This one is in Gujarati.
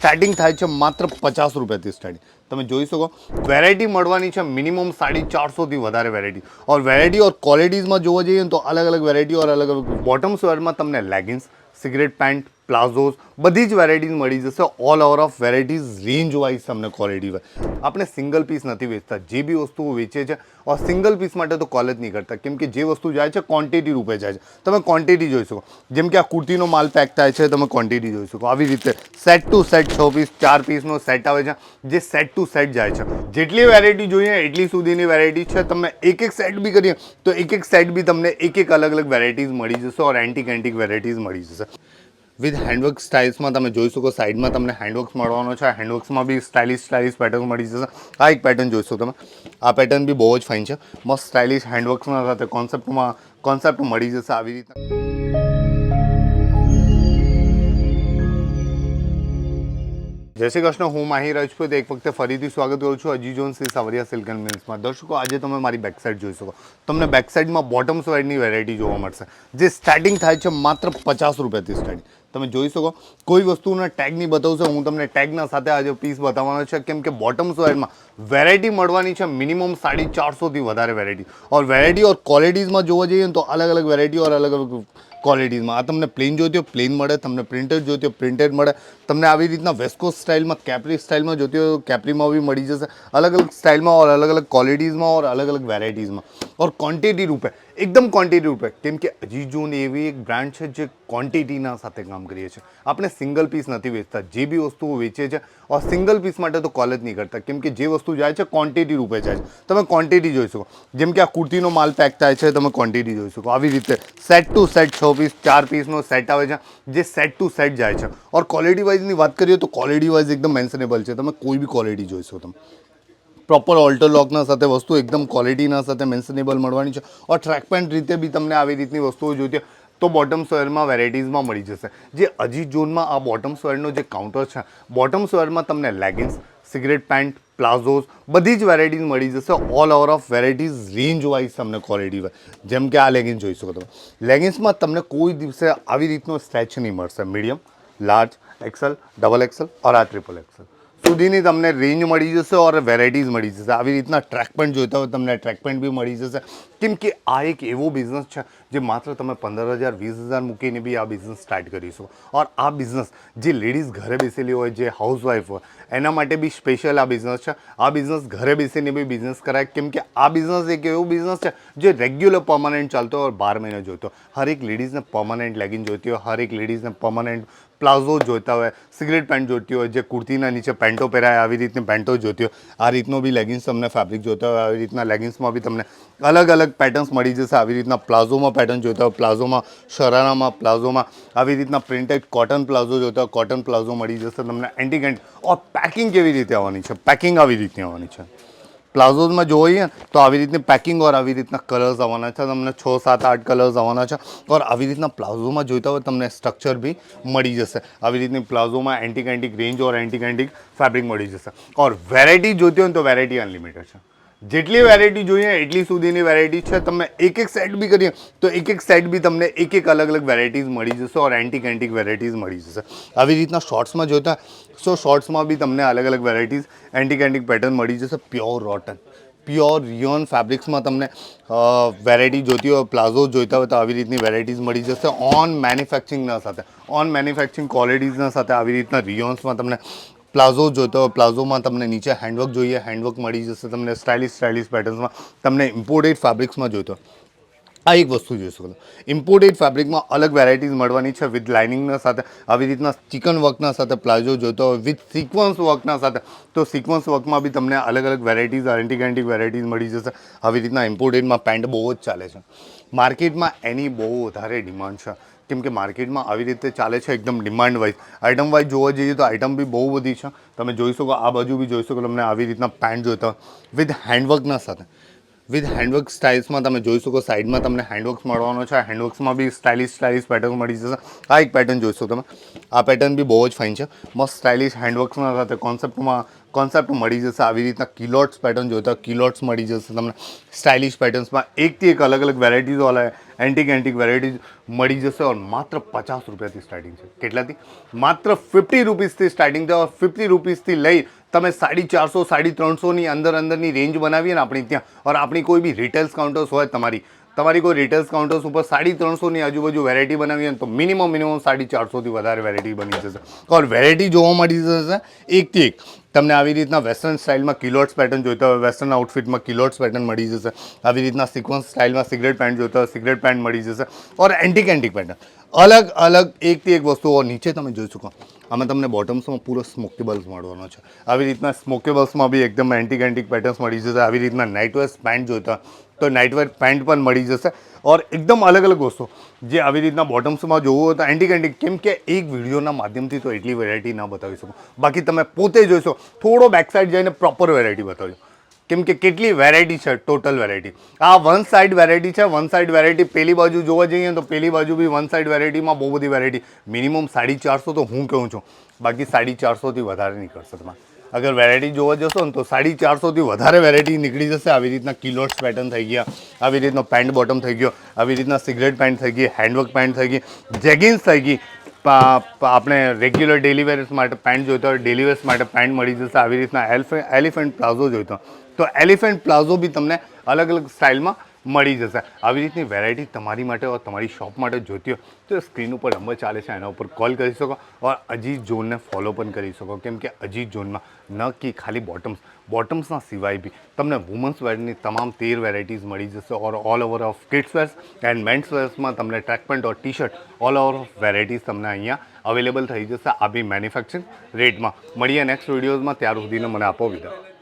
સ્ટાર્ટિંગ થાય છે માત્ર પચાસ રૂપિયાથી સ્ટાર્ટિંગ તમે જોઈ શકો વેરાયટી મળવાની છે મિનિમમ સાડી ચારસોથી વધારે વેરાયટી ઓર વેરાયટી ઓર ક્વોલિટીઝમાં જોવા જઈએ ને તો અલગ અલગ વેરાયટી ઓર અલગ અલગ બોટમ વેરમાં તમને લેગિન્સ સિગરેટ પેન્ટ પ્લાઝોઝ બધી જ વેરાયટીઝ મળી જશે all over of varieties range wise તમને ક્વોલિટી હોય આપણે સિંગલ પીસ નથી વેચતા જે બી વસ્તુઓ વેચે છે ઓર સિંગલ પીસ માટે તો કોલ જ નહીં કરતા કેમ કે જે વસ્તુ જાય છે ક્વોન્ટિટી રૂપે જાય છે તમે ક્વોન્ટિટી જોઈ શકો જેમ કે આ કુર્તીનો માલ પેક થાય છે તમે ક્વોન્ટિટી જોઈ શકો આવી રીતે સેટ ટુ સેટ છ પીસ ચાર પીસનો સેટ આવે છે જે સેટ ટુ સેટ જાય છે જેટલી વેરાયટી જોઈએ એટલી સુધીની વેરાયટી છે તમે એક એક સેટ બી કરીએ તો એક એક સેટ બી તમને એક એક અલગ અલગ વેરાયટીઝ મળી જશે ઓર એન્ટિક એન્ટિક વેરાયટીઝ મળી જશે વિથ હેન્ડવર્ક સ્ટાઇલ્સમાં તમે જોઈ શકો સાઈડમાં તમને હેન્ડવર્ક્સ મળવાનો છે. હેન્ડવર્ક્સમાં બી સ્ટાઇલિશ સ્ટાઇલિશ પેટર્ન મળી જશે. આ એક પેટર્ન જોઈશો તમે. આ પેટર્ન બી બહુ જ ફાઇન છે. મસ્ત સ્ટાઇલિશ હેન્ડવર્ક્સના સાથે કોન્સેપ્ટમાં કોન્સેપ્ટ મળી જશે આવી રીતના જય શ્રી કૃષ્ણ, હું માહી રાજપૂત. એક વખતે ફરીથી સ્વાગત કરું છું અજી જોન શ્રી સાવરિયા સિલ્ક એન્ડ મિલ્સમાં. દર્શકો, આજે તમે મારી બેક સાઈડ જોઈ શકો. તમને બેક સાઈડમાં બોટમ સાઈડની વેરાયટી જોવા મળશે. જે સ્ટાર્ટિંગ થાય છે માત્ર પચાસ રૂપિયાથી સ્ટાર્ટિંગ તમે જોઈ શકો. કોઈ વસ્તુના ટેગ નહીં બતાવશો. હું તમને ટેગના સાથે આજે પીસ બતાવવાનો છે. કેમ કે બોટમ સાઈડમાં વેરાયટી મળવાની છે. મિનિમમ સાડી ચારસોથી વધારે વેરાયટી ઓર વેરાયટી ઓર ક્વોલિટીઝમાં જોવા જઈએ તો અલગ અલગ વેરાયટી ઓર અલગ અલગ ક્વોલિટીઝમાં આ તમને પ્લેન જોતી હોય પ્લેન મળે. તમને પ્રિન્ટેડ જોઈતી હોય પ્રિન્ટેડ મળે. તમને આવી રીતના વેસ્કો સ્ટાઇલમાં કેપરી સ્ટાઇલમાં જોતી હોય કેપરીમાં બી મળી જશે. અલગ અલગ સ્ટાઇલમાં ઓર અલગ અલગ ક્વોલિટીઝમાં ઓર અલગ અલગ વેરાયટીઝમાં ઓર ક્વોન્ટિટી રૂપે એકદમ ક્વોન્ટિટી ઉપર કેમ કે અજીજોન એવી એક બ્રાન્ડ છે જે ક્વોન્ટિટીના સાથે કામ કરીએ છીએ. આપણે સિંગલ પીસ નથી વેચતા. જે બી વસ્તુઓ વેચીએ છીએ ઓર સિંગલ પીસ માટે તો કોલેજ નહીં કરતા. કેમ કે જે વસ્તુ જાય છે ક્વોન્ટિટી રૂપે જાય છે. તમે ક્વોન્ટિટી જોઈ શકો. જેમ કે આ કુર્તીનો માલ પેક થાય છે, તમે ક્વોન્ટિટી જોઈ શકો. આવી રીતે સેટ ટુ સેટ છ પીસ ચાર પીસનો સેટ આવે છે, જે સેટ ટુ સેટ જાય છે. ઓર ક્વોલિટી વાઇઝની વાત કરીએ તો ક્વોલિટી વાઇઝ એકદમ મેન્સનેબલ છે. તમે કોઈ બી ક્વોલિટી જોઈ શકો તમે. પ્રોપર ઓલ્ટર લોકના સાથે વસ્તુ એકદમ ક્વોલિટીના સાથે મેન્સનેબલ મળવાની છે. ઓર ટ્રેક પેન્ટ રીતે બી તમને આવી રીતની વસ્તુઓ જોઈતી તો બોટમ સ્વેરમાં વેરાયટીઝમાં મળી જશે. જે અજીત ઝોનમાં આ બોટમ સ્વેરનો જે કાઉન્ટર છે બોટમ સ્વેરમાં તમને લેગિન્સ સિગરેટ પેન્ટ પ્લાઝોઝ બધી જ વેરાયટીઝ મળી જશે. All over of varieties range wise તમને ક્વોલિટી જેમ કે આ લેગિન્સ જોઈ શકો તમે. લેગિન્સમાં તમને કોઈ દિવસે આવી રીતનો સ્ટ્રેચ નહીં મળશે. Medium large XL double XL or આ ટ્રિપલ એક્સેલ સુધીની તમને રેન્જ મળી જશે ઓર વેરાયટીઝ મળી જશે. આવી રીતના ટ્રેક પેન્ટ જોઈતા હોય તમને ટ્રેક પેન્ટ બી મળી જશે. કેમ કે આ એક એવો બિઝનેસ છે જે માત્ર તમે પંદર હજાર, વીસ હજાર મૂકીને બી આ બિઝનેસ સ્ટાર્ટ કરી ઓર આ બિઝનેસ જે લેડીઝ ઘરે બેસેલી હોય, જે હાઉસવાઈફ હોય, એના માટે બી સ્પેશિયલ આ બિઝનેસ છે. આ બિઝનેસ ઘરે બેસીને બી બિઝનેસ કરાય. કેમ કે આ બિઝનેસ એક એવો બિઝનેસ છે જે રેગ્યુલર પરમાનન્ટ ચાલતો હોય, બાર મહિને જોઈતો હર એક લેડીઝને પરમાનન્ટ લેગિંગ જોઈતી હોય હર એક લેડીઝને પરમાનન્ટ પ્લાઝો જોઈતા હોય, સિગરેટ પેન્ટ જોઈતી હોય, જે કુર્તીના નીચે પેન્ટો પહેરાય, આવી રીતની પેન્ટો જોઈતી હોય. આ રીતનો બી લેગિન્સ તમને ફેબ્રિક જોઈતા હોય, આવી રીતના લેગિન્સમાં બી તમને અલગ અલગ પેટર્ન્સ મળી જશે. આવી રીતના પ્લાઝોમાં પેટર્ન જોઈતા હોય, પ્લાઝોમાં શરારામાં, પ્લાઝોમાં આવી રીતના પ્રિન્ટેડ કોટન પ્લાઝો જોઈતા હોય કોટન પ્લાઝો મળી જશે. તમને એન્ટિક ઓ પેકિંગ કેવી રીતે આવવાની છે? પેકિંગ આવી રીતની આવવાની છે. પ્લાઝોઝમાં જોઈએ તો આવી રીતની પેકિંગ ઓર આવી રીતના કલર્સ આવવાના છે. તમને છ, સાત, આઠ કલર્સ આવવાના છે. ઓર આવી રીતના પ્લાઝોમાં જોઈતા હોય તમને સ્ટ્રક્ચર બી મળી જશે. આવી રીતની પ્લાઝોમાં antique antique range or antique antique fabric મળી જશે. ઓર વેરાયટી જોઈતી હોય તો વેરાયટી અનલિમિટેડ છે. જેટલી વેરાયટી જોઈએ, એટલી સુધીની વેરાયટી છે. તમે એક એક સેટ બી કરીએ, તો એક એક સેટ બી તમને એક એક અલગ અલગ વેરાયટીઝ મળી જશે ઓર એન્ટિક એન્ટિક વેરાયટીઝ મળી જશે. આવી રીતના શોર્ટ્સમાં જોઈતા સો શોર્ટ્સમાં બી તમને અલગ અલગ વેરાયટીઝ એન્ટિક એન્ટિક પેટર્ન મળી જશે. પ્યોર રોટન પ્યોર રિયોન ફેબ્રિક્સમાં તમને વેરાયટી જોઈતી હોય પ્લાઝો જોઈતા હોય, તો આવી રીતની વેરાયટીઝ મળી જશે. ઓન મેન્યુફેક્ચરિંગના સાથે ઓન મેન્યુફેક્ચરિંગ ક્વોલિટીઝના સાથે આવી રીતના રિયોન્સમાં તમને પ્લાઝો જોઈતો હોય, પ્લાઝોમાં તમને નીચે હેન્ડવર્ક જોઈએ હેન્ડવર્ક મળી જશે તમને સ્ટાઇલિશ સ્ટાઇલિશ પેટર્ન્સમાં તમને ઇમ્પોર્ટેડ ફેબ્રિક્સમાં જોઈતો આ એક વસ્તુ જોઈ શકો ઇમ્પોર્ટેડ ફેબ્રિકમાં અલગ વેરાયટીઝ મળવાની છે વિથ લાઇનિંગના સાથે, આવી રીતના ચિકન વર્કના સાથે પ્લાઝો જોતો હોય વિથ સિક્વન્સ વર્કના સાથે, તો સિક્વન્સ વર્કમાં બી તમને અલગ અલગ વેરાયટીઝ એન્ટિક એન્ટિક વેરાયટીઝ મળી જશે. આવી રીતના ઇમ્પોર્ટેડમાં પેન્ટ બહુ જ ચાલે છે. માર્કેટમાં એની બહુ વધારે ડિમાન્ડ છે. કેમ કે માર્કેટમાં આવી રીતે ચાલે છે એકદમ ડિમાન્ડ વાઇઝ આઇટમ વાઇઝ જોવા જઈએ તો આઇટમ બી બહુ બધી છે. તમે જોઈ શકો, આ બાજુ બી જોઈ શકો, તમને આવી રીતના પેન્ટ જોઈતા વિથ હેન્ડવર્કના સાથે. વિથ હેન્ડવર્ક સ્ટાઇલ્સમાં તમે જોઈ શકો સાઈડમાં તમને હેન્ડવર્ક્સ મળવાનો છે. હેન્ડવર્ક્સમાં બી સ્ટાઇલિશ સ્ટાઇલિશ પેટર્ન મળી જશે. આ એક પેટર્ન જોઈશો તમે. આ પેટર્ન બી બહુ જ ફાઇન છે. મસ્ત સ્ટાઇલિશ હેન્ડવર્ક્સના સાથે કોન્સેપ્ટમાં કોન્સેપ્ટ મળી જશે. આવી રીતના કિલોટ્સ પેટર્ન જોઈતા કિલોટ્સ મળી જશે. તમને સ્ટાઇલિશ પેટર્ન્સમાં એકથી એક અલગ અલગ વેરાયટીઝ વાળા એન્ટિક એન્ટિક વેરાયટીઝ મળી જશે ઓર માત્ર પચાસ રૂપિયાથી સ્ટાર્ટિંગ છે. કેટલાથી? માત્ર ફિફ્ટી રૂપીઝથી સ્ટાર્ટિંગ છે. ઓર ફિફ્ટી રૂપીસથી લઈ તમે સાડી ચારસો, સાડી ત્રણસોની અંદર અંદરની રેન્જ બનાવીએ ને આપણી ત્યાં, ઓર આપણી કોઈ બી રિટેલ્સ કાઉન્ટર્સ હોય તમારી તમારી કોઈ રિટેલ્સ કાઉન્ટર્સ ઉપર સાડી ત્રણસોની આજુબાજુ વેરાયટી બનાવીએ ને તો મિનિમમ મિનિમમ સાડી ચારસોથી વધારે વેરાયટી બની જશે. ઓર વેરાયટી જોવા મળી જશે એકથી એક. તમને આવી રીતના વેસ્ટર્ન સ્ટાઇલમાં કિલોટ્સ પેટર્ન જોઈતા હોય વેસ્ટર્ન આઉટફિટમાં કિલોટ્સ પેટર્ન મળી જશે. આવી રીતના સિક્વન્સ સ્ટાઇલમાં સિગરેટ પેન્ટ જોઈતા હોય સિગરેટ પેન્ટ મળી જશે. ઓર એન્ટિક એન્ટિક પેટર્ન અલગ અલગ એકથી એક વસ્તુઓ નીચે તમે જોઈ શકો. આમાં તમને બોટમ્સમાં પૂરો સ્મોકેબલ્સ મળવાનો છે. આવી રીતના સ્મોકેબલ્સમાં બી એકદમ એન્ટિક એન્ટિક પેટર્ન્સ મળી જશે. આવી રીતના નાઇટવેર પેન્ટ જોઈતા હોય તો નાઇટવેર પેન્ટ પણ મળી જશે. ઓર એકદમ અલગ અલગ વસ્તુ. જે આવી રીતના બોટમ્સમાં જોવું તો એન્ટિક એન્ટિક કેમ કે એક વિડીયોના માધ્યમથી તો એટલી વેરાયટી ના બતાવી શકું. બાકી તમે પોતે જોઈશો થોડો બેક સાઈડ જઈને પ્રોપર વેરાયટી બતાવજો. કેમ કે કેટલી વેરાયટી છે ટોટલ વેરાયટી આ વન સાઈડ વેરાયટી છે વન સાઈડ વેરાયટી પેલી બાજુ જોવા જઈએ તો પેલી બાજુ બી વન સાઈડ વેરાયટીમાં બહુ બધી વેરાયટી મિનિમમ સાડી ચારસો તો હું કહું છું. બાકી સાડી ચારસોથી વધારે નીકળશે તમારે. અગર વેરાયટી જોવા જશો ને તો સાડી ચારસોથી વધારે વેરાયટી નીકળી જશે. આવી રીતના કિલોટ્સ પેટર્ન થઈ ગયા, આવી રીતનો પેન્ટ બોટમ થઈ ગયો, આવી રીતના સિગરેટ પેન્ટ થઈ ગઈ હેન્ડવર્ક પેન્ટ થઈ ગઈ જેગિન્સ થઈ ગઈ. આપણે રેગ્યુલર ડેલી વેર્સ માટે પેન્ટ જોઈતો હોય ડેલીવેર્સ માટે પેન્ટ મળી જશે. આવી રીતના એલિફે એલિફન્ટ પ્લાઝો જોઈતો તો એલિફન્ટ પ્લાઝો બી તમને અલગ અલગ સ્ટાઇલમાં મળી જશે. આવી રીતની વેરાયટી તમારી માટે ઓર તમારી શોપ માટે જોતી હોય તો સ્ક્રીન ઉપર નંબર ચાલે છે, એના ઉપર કોલ કરી શકો ઓર અજીત ઝોનને ફોલો પણ કરી શકો. કેમ કે અજીત ઝોનમાં ન કે, ખાલી બોટમ્સ બોટમ્સના સિવાય બી તમને વુમન્સ વેરની તમામ તેર વેરાયટીઝ મળી જશે or all over of kids wears and men's વેર્સમાં તમને track pant or T shirt all over of varieties તમને અહીંયા અવેલેબલ થઈ જશે. આ બી મેન્યુફેક્ચરિંગ રેટમાં મળીએ નેક્સ્ટ વિડીયોઝમાં ત્યાર સુધીને મને આપો વિદાય.